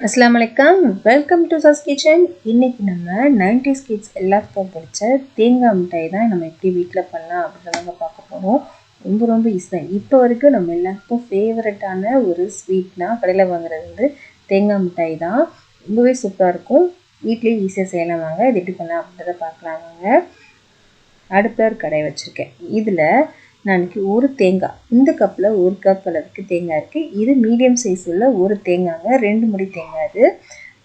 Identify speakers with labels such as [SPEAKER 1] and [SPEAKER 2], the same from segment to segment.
[SPEAKER 1] அஸ்லாம் வலைக்கம் welcome to சஸ் kitchen இன்றைக்கி நம்ம நைன்டிஸ் கிட்ஸ் எல்லாத்துக்கும் பிடிச்ச தேங்காய் மிட்டாய் தான் நம்ம எப்படி வீட்டில் பண்ணலாம் அப்படின்றத பார்க்க போகிறோம் ரொம்ப ரொம்ப ஈஸி தான் இப்போ வரைக்கும் நம்ம எல்லாத்துக்கும் ஃபேவரட்டான ஒரு ஸ்வீட்னா கடையில் வாங்குறது வந்து தேங்காய் மிட்டாய் தான். ரொம்பவே சூப்பராக இருக்கும். வீட்லேயே ஈஸியாக செய்யலாம் வாங்க. இது எப்படி பண்ணலாம் அப்படின்றத பார்க்கலாம் வாங்க. அடுப்பில் ஒரு கடை வச்சுருக்கேன். இதில் நான் ஒரு தேங்காய். இந்த கப்பில் ஒரு கப் அளவுக்கு தேங்காய் இருக்குது இது மீடியம் சைஸ் உள்ள ஒரு தேங்காய்ங்க ரெண்டு முடி தேங்காய் இது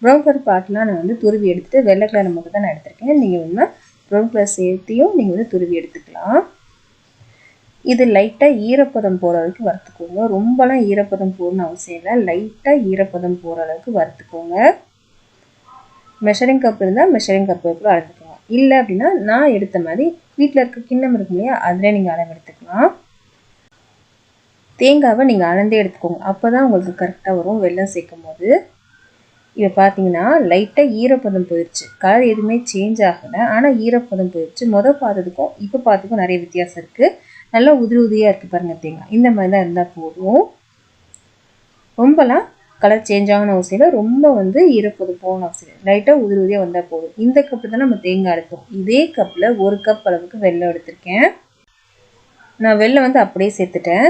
[SPEAKER 1] ப்ரௌன் கலர் பாட்டெலாம் நான் வந்து துருவி எடுத்துகிட்டு வெள்ளை கலர் மட்டும் தான் நான் எடுத்திருக்கேன். நீங்கள் வேணுமா ப்ரௌன் கலர் சேர்த்தியும் நீங்கள் வந்து துருவி எடுத்துக்கலாம். இது லைட்டாக ஈரப்பதம் போகிற அளவுக்கு வறுத்துக்கோங்க. ரொம்பலாம் ஈரப்பதம் போகணும்னு அவசியம் இல்லை. லைட்டாக ஈரப்பதம் போகிற அளவுக்கு வறுத்துக்கோங்க. மெஷரிங் கப் இருந்தால் மெஷரிங் கப் கூட அளந்துக்கோங்க இல்லை அப்படின்னா நான் எடுத்த மாதிரி வீட்டில் இருக்க கிண்ணம் இருக்கும் இல்லையா அதில் நீங்கள் அளவு எடுத்துக்கலாம். தேங்காவை நீங்கள் அளந்தே எடுத்துக்கோங்க. அப்போ தான் உங்களுக்கு கரெக்டாக வரும். வெள்ளம் சேர்க்கும் போது இப்போ பார்த்தீங்கன்னா லைட்டாக ஈரப்பதம் போயிடுச்சு கலர் எதுவுமே சேஞ்ச் ஆகலை. ஆனால் ஈரப்பதம் போயிடுச்சு மொதல் பார்த்ததுக்கும் இப்போ பார்த்ததுக்கும் நிறைய வித்தியாசம் இருக்குது நல்லா உதிரி உதிரியாக இருக்குது பாருங்கள் தேங்காய். இந்த மாதிரி தான் இருந்தால் போதும். ரொம்பலாம் கலர் சேஞ்ச் ஆகணும் அவசியம் இல்லை ரொம்ப வந்து ஈரப்பது போகணும் அவசியம் இல்லை லைட்டாக உதிரி உதிரியாக வந்தால் போதும். இந்த கப்பு தான் நம்ம தேங்காய் எடுத்தோம் இதே கப்பில் ஒரு கப் அளவுக்கு வெள்ளம் எடுத்திருக்கேன். நான் வெள்ளம் வந்து அப்படியே சேர்த்துட்டேன்.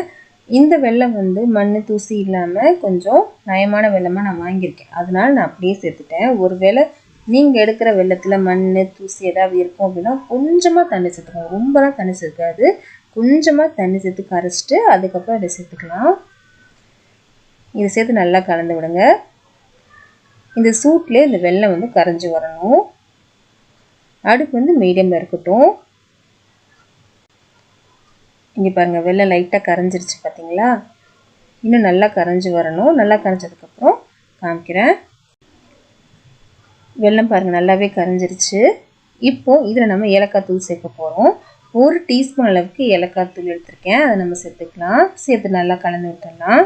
[SPEAKER 1] இந்த வெள்ளம் வந்து மண் தூசி இல்லாமல் கொஞ்சம் நயமான வெள்ளமாக நான் வாங்கியிருக்கேன். அதனால நான் அப்படியே சேர்த்துட்டேன். ஒரு வேளை நீங்கள் எடுக்கிற வெள்ளத்தில் மண் தூசி ஏதாவது இருக்கும் அப்படின்னா கொஞ்சமாக தண்ணி சேர்த்துக்கலாம் ரொம்பலாம் தண்ணி சேர்க்காது. கொஞ்சமாக தண்ணி சேர்த்து கரைச்சிட்டு அதுக்கப்புறம் அதை சேர்த்துக்கலாம். இதை சேர்த்து நல்லா கலந்து விடுங்க. இந்த சூட்லேயே இந்த வெள்ளம் வந்து கரைஞ்சி வரணும். அடுப்பு வந்து மீடியமில் இருக்கட்டும். இங்கே பாருங்கள் வெள்ளம் லைட்டாக கரைஞ்சிருச்சு பார்த்தீங்களா இன்னும் நல்லா கரைஞ்சி வரணும். நல்லா கரைஞ்சதுக்கப்புறம் காமிக்கிறேன். வெள்ளம் பாருங்கள் நல்லாவே கரைஞ்சிருச்சு. இப்போது இதில் நம்ம ஏலக்காய் தூள் சேர்க்க போகிறோம் ஒரு டீஸ்பூன் அளவுக்கு ஏலக்காய் தூள் எடுத்திருக்கேன். அதை நம்ம சேர்த்துக்கலாம். சேர்த்து நல்லா கலந்து விட்டுடலாம்.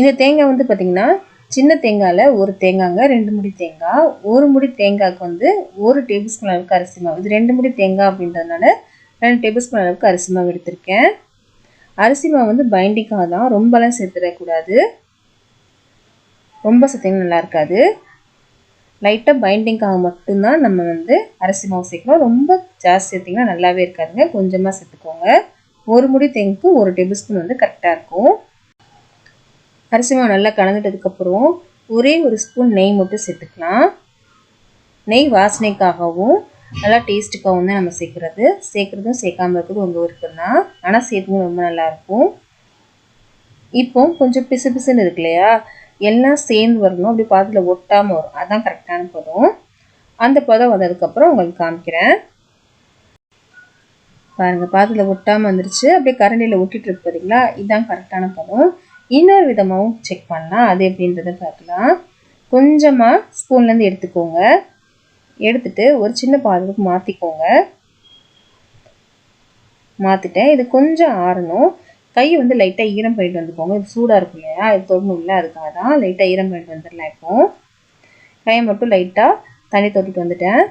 [SPEAKER 1] இந்த தேங்காய் வந்து பார்த்திங்கன்னா சின்ன தேங்காயில் ஒரு தேங்காய்ங்க ரெண்டு முடி தேங்காய் ஒரு முடி தேங்காய்க்கு வந்து ஒரு டேபிள் ஸ்பூன் அளவுக்கு அரிசி மாவு. இது ரெண்டு முடி தேங்காய் அப்படின்றதுனால ரெண்டு டேபிள் ஸ்பூன் அளவுக்கு அரிசி மாவு எடுத்திருக்கேன். அரிசி மாவு வந்து பைண்டிக்காக தான் ரொம்பலாம் சேர்த்துடக்கூடாது. ரொம்ப சேர்த்திங்கன்னா நல்லா இருக்காது லைட்டாக பைண்டிங்காக மட்டும்தான் நம்ம வந்து அரிசி மாவு சேர்க்கணும் ரொம்ப ஜாஸ்தி சேர்த்திங்கன்னா நல்லாவே இருக்காதுங்க. கொஞ்சமாக சேர்த்துக்கோங்க. ஒரு முடி தேங்காய்க்கு ஒரு டேபிள் ஸ்பூன் வந்து கரெக்டாக இருக்கும். அரிசி மாவு நல்லா கலந்துட்டதுக்கப்புறம் ஒரே ஒரு ஸ்பூன் நெய் மட்டும் சேர்த்துக்கலாம். நெய் வாசனைக்காகவும் நல்லா டேஸ்ட்டுக்காகவும் தான் நம்ம சேர்க்குறது. சேர்க்குறதும் சேர்க்காம இருக்கிறது உங்கள் விருப்பம் தான் ஆனால் சேர்த்தும் ரொம்ப நல்லாயிருக்கும் இப்போ கொஞ்சம் பிசு பிசுன்னு இருக்கு இல்லையா? எல்லாம் சேர்ந்து வரணும். அப்படி பாத்திரத்தில் ஒட்டாமல் வரும். அதுதான் கரெக்டான பதம். அந்த பதம் வந்ததுக்கப்புறம் உங்களுக்கு காமிக்கிறேன். பாருங்கள் பாத்திரத்தில் ஒட்டாமல் வந்துருச்சு. அப்படியே கரண்டியில் ஒட்டிட்டு இருக்கு பார்த்தீங்களா இதுதான் கரெக்டான பதம். இன்னொரு விதமாகவும் செக் பண்ணலாம். அது எப்படின்றத பார்க்கலாம். கொஞ்சமாக ஸ்பூன்லேருந்து எடுத்துக்கோங்க. எடுத்துட்டு ஒரு சின்ன பாத்திரத்துக்கு மாற்றிக்கோங்க மாற்றிட்டேன் இது கொஞ்சம் ஆறணும். கை வந்து லைட்டாக ஈரம் பண்ணிட்டு வந்துக்கோங்க. இது சூடாக இருக்கும் இல்லையா? இது தொடணும்ல அதுக்காக தான் லைட்டாக ஈரம் பண்ணிட்டு வந்துடலாம் இப்போ. கையை மட்டும் லைட்டாக தண்ணி தொட்டுட்டு வந்துட்டேன்.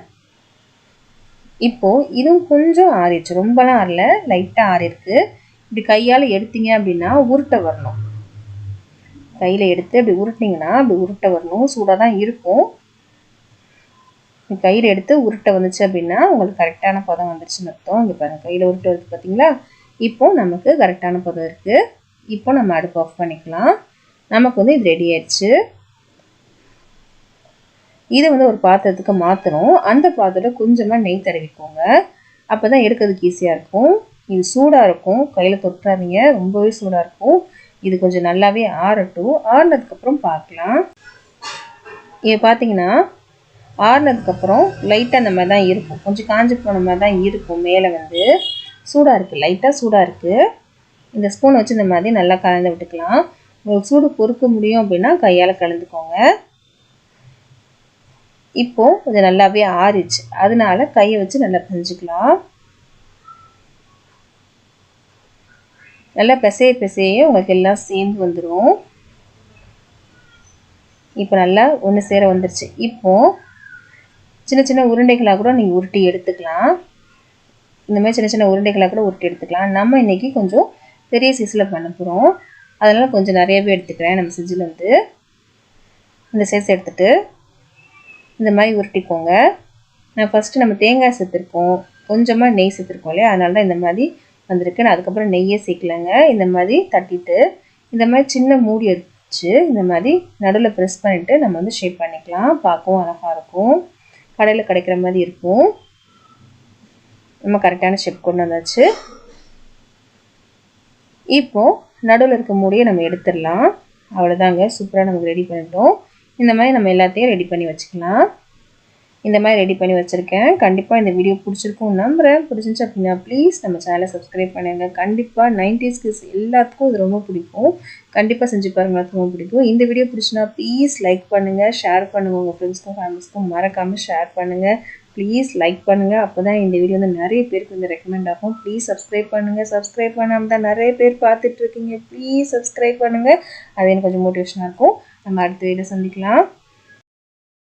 [SPEAKER 1] இப்போது இதுவும் கொஞ்சம் ஆறிடுச்சு. ரொம்பலாம் ஆறல. லைட்டாக ஆறிருக்கு இப்படி கையால் எடுத்தீங்க அப்படின்னா உருட்டை வரணும். கையில் எடுத்து அப்படி உருட்டினீங்கன்னா அப்படி உருட்டை வரணும். சூடாக தான் இருக்கும். கையில் எடுத்து உருட்டை வந்துச்சு அப்படின்னா உங்களுக்கு கரெக்டான பதம் வந்துருச்சுன்னு அர்த்தம். இங்கே பாருங்கள் கையில் உருட்டை வருது பார்த்தீங்களா இப்போ நமக்கு கரெக்டான பதம் இருக்குது இப்போ நம்ம அடுப்பு ஆஃப் பண்ணிக்கலாம். நமக்கு வந்து இது ரெடி ஆயிடுச்சு. இதை வந்து ஒரு பாத்திரத்துக்கு மாற்றணும் அந்த பாத்திரம் கொஞ்சமாக நெய் தடவிக்கோங்க. அப்போ தான் எடுக்கிறதுக்கு ஈஸியாக இருக்கும். இது சூடாக இருக்கும். கையில் தொட்டுறாதீங்க ரொம்பவே சூடாக இருக்கும். இது கொஞ்சம் நல்லாவே ஆறட்டும். ஆறுனதுக்கப்புறம் பார்க்கலாம். இது பார்த்தீங்கன்னா ஆறுனதுக்கப்புறம் லைட்டாக அந்த மாதிரி தான் இருக்கும். கொஞ்சம் காஞ்சி போன மாதிரி தான் இருக்கும் மேலே வந்து. சூடாக இருக்குது லைட்டாக சூடாக இருக்குது இந்த ஸ்பூன் வச்சு இந்த மாதிரி நல்லா கலந்து விட்டுக்கலாம். உங்களுக்கு சூடு பொறுக்க முடியும் அப்படின்னா கையால் கலந்துக்கோங்க. இப்போது கொஞ்சம் நல்லாவே ஆறிச்சு அதனால கையை வச்சு நல்லா பிரிஞ்சுக்கலாம். நல்லா பிசைய பிசைய உங்களுக்கு எல்லாம் சேர்ந்து வந்துடும் இப்போ நல்லா ஒன்று சேர வந்துருச்சு. இப்போது சின்ன சின்ன உருண்டைகளாக கூட நீங்கள் உருட்டி எடுத்துக்கலாம். இந்த மாதிரி சின்ன சின்ன உருண்டைகளாக கூட உருட்டி எடுத்துக்கலாம். நம்ம இன்றைக்கி கொஞ்சம் பெரிய சைஸில் பண்ண போகிறோம் அதனால் கொஞ்சம் நிறையவே எடுத்துக்கிறேன் நம்ம செஞ்சில் வந்து. இந்த சைஸ் எடுத்துகிட்டு இந்த மாதிரி உருட்டிக்கோங்க. நான் ஃபஸ்ட்டு நம்ம தேங்காய் சேர்த்துருக்கோம் கொஞ்சமாக நெய் சேர்த்துருக்கோம் இல்லையா? அதனால தான் இந்த மாதிரி வந்திருக்கு. நான் அதுக்கப்புறம் நெய்யே சேர்க்கலங்க. இந்த மாதிரி தட்டிட்டு இந்த மாதிரி சின்ன மூடி வச்சு இந்த மாதிரி நடுவில் ப்ரெஸ் பண்ணிவிட்டு நம்ம வந்து ஷேப் பண்ணிக்கலாம். பார்க்கவும் அழகாக இருக்கும். கடையில் கிடைக்கிற மாதிரி இருக்கும். நம்ம கரெக்டான ஷேப் கொண்டு வந்தாச்சு. இப்போது நடுவில் இருக்க மூடியை நம்ம எடுத்துடலாம். அவ்வளோதாங்க சூப்பராக நமக்கு ரெடி பண்ணிட்டோம். இந்த மாதிரி நம்ம எல்லாத்தையும் ரெடி பண்ணி வச்சுக்கலாம். இந்த மாதிரி ரெடி பண்ணி வச்சுருக்கேன். கண்டிப்பாக இந்த வீடியோ பிடிச்சிருக்கும் நம்புகிறேன் பிடிச்சிருந்துச்சு அப்படின்னா ப்ளீஸ் நம்ம சேனலை சப்ஸ்கிரைப் பண்ணுங்கள் கண்டிப்பாக நைன்டிஸ் கிட்ஸ் எல்லாத்துக்கும் இது ரொம்ப பிடிக்கும். கண்டிப்பாக செஞ்சு பாருங்க ரொம்ப பிடிக்கும். இந்த வீடியோ பிடிச்சினா ப்ளீஸ் லைக் பண்ணுங்கள் ஷேர் பண்ணுங்கள் உங்கள் ஃப்ரெண்ட்ஸ்க்கும் ஃபேமிலிஸ்க்கும் மறக்காமல் ஷேர் பண்ணுங்கள் ப்ளீஸ் லைக் பண்ணுங்கள் அப்போ தான் இந்த வீடியோ வந்து நிறைய பேருக்கு வந்து ரெக்கமெண்ட் ஆகும். ப்ளீஸ் சப்ஸ்கிரைப் பண்ணுங்கள் சப்ஸ்கிரைப் பண்ணாமல் தான் நிறைய பேர் பார்த்துட்ருக்கீங்க ப்ளீஸ் சப்ஸ்கிரைப் பண்ணுங்கள் அது எனக்கு கொஞ்சம் மோட்டிவேஷனாக இருக்கும். நம்ம அடுத்த வீடியோ சந்திக்கலாம்.